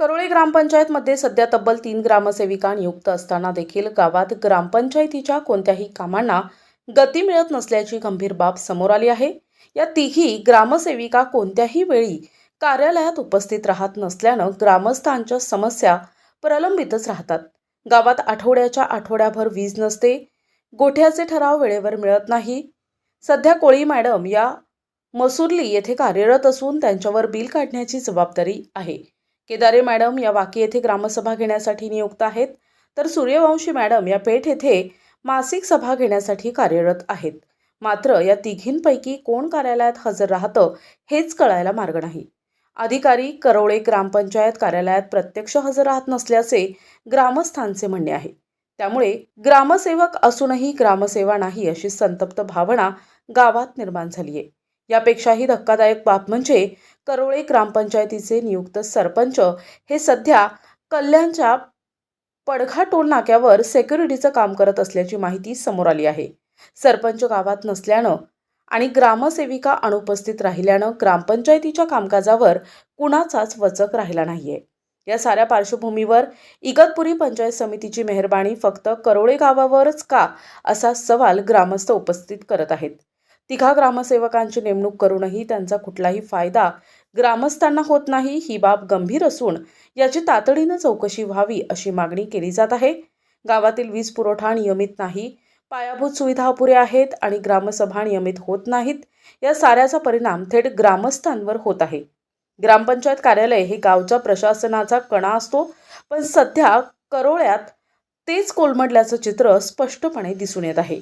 ग्रामपंचायतमध्ये सध्या तब्बल तीन ग्रामसेविका नियुक्त असताना देखील गावात ग्रामपंचायतीच्या कोणत्याही कामांना गती मिळत नसल्याची गंभीर बाब समोर आली आहे. या तिघी ग्रामसेविका कोणत्याही वेळी कार्यालयात उपस्थित राहत नसल्यानं ग्रामस्थांच्या समस्या प्रलंबितच राहतात. गावात आठवड्याच्या आठवड्याभर वीज नसते गोठ्याचे ठराव वेळेवर मिळत नाही. सध्या कोळी मॅडम या मसुर्ली येथे कार्यरत असून त्यांच्यावर बिल काढण्याची जबाबदारी आहे. केदारे मॅडम या वाकी येथे ग्रामसभा घेण्यासाठी नियुक्त आहेत. तर सूर्यवंशी मॅडम या पेठ येथे मासिक सभा घेण्यासाठी कार्यरत आहेत. मात्र या तिघींपैकी कोण कार्यालयात हजर राहतं हेच कळायला मार्ग नाही. अधिकारी करोळे ग्रामपंचायत कार्यालयात प्रत्यक्ष हजर राहत नसल्याचे ग्रामस्थांचे म्हणणे आहे. त्यामुळे ग्रामसेवक असूनही ग्रामसेवा नाही अशी संतप्त भावना गावात निर्माण झाली आहे यापेक्षाही धक्कादायक बाब म्हणजे करोळे ग्रामपंचायतीचे नियुक्त सरपंच हे सध्या कल्याणच्या पडघा टोल नाक्यावर सेक्युरिटीचं काम करत असल्याची माहिती समोर आली आहे. सरपंच गावात नसल्यानं आणि ग्रामसेविका अनुपस्थित राहिल्यानं ग्रामपंचायतीच्या कामकाजावर कुणाचाच वचक राहिला नाहीये. या साऱ्या पार्श्वभूमीवर इगतपुरी पंचायत समितीची मेहरबानी फक्त करोळे गावावरच का असा सवाल ग्रामस्थ उपस्थित करत आहेत. तिघा ग्रामसेवकांची नेमणूक करूनही त्यांचा कुठलाही फायदा ग्रामस्थांना होत नाही ही बाब गंभीर असून याची तातडीनं चौकशी व्हावी अशी मागणी केली जात आहे. गावातील वीज पुरवठा नियमित नाही पायाभूत सुविधा अपुऱ्या आहेत आणि ग्रामसभा नियमित होत नाहीत या साऱ्याचा परिणाम थेट ग्रामस्थांवर होत आहे. ग्रामपंचायत कार्यालय हे गावच्या प्रशासनाचा कणा असतो पण सध्या करोळ्यात तेच कोलमडल्याचं चित्र स्पष्टपणे दिसून येत आहे.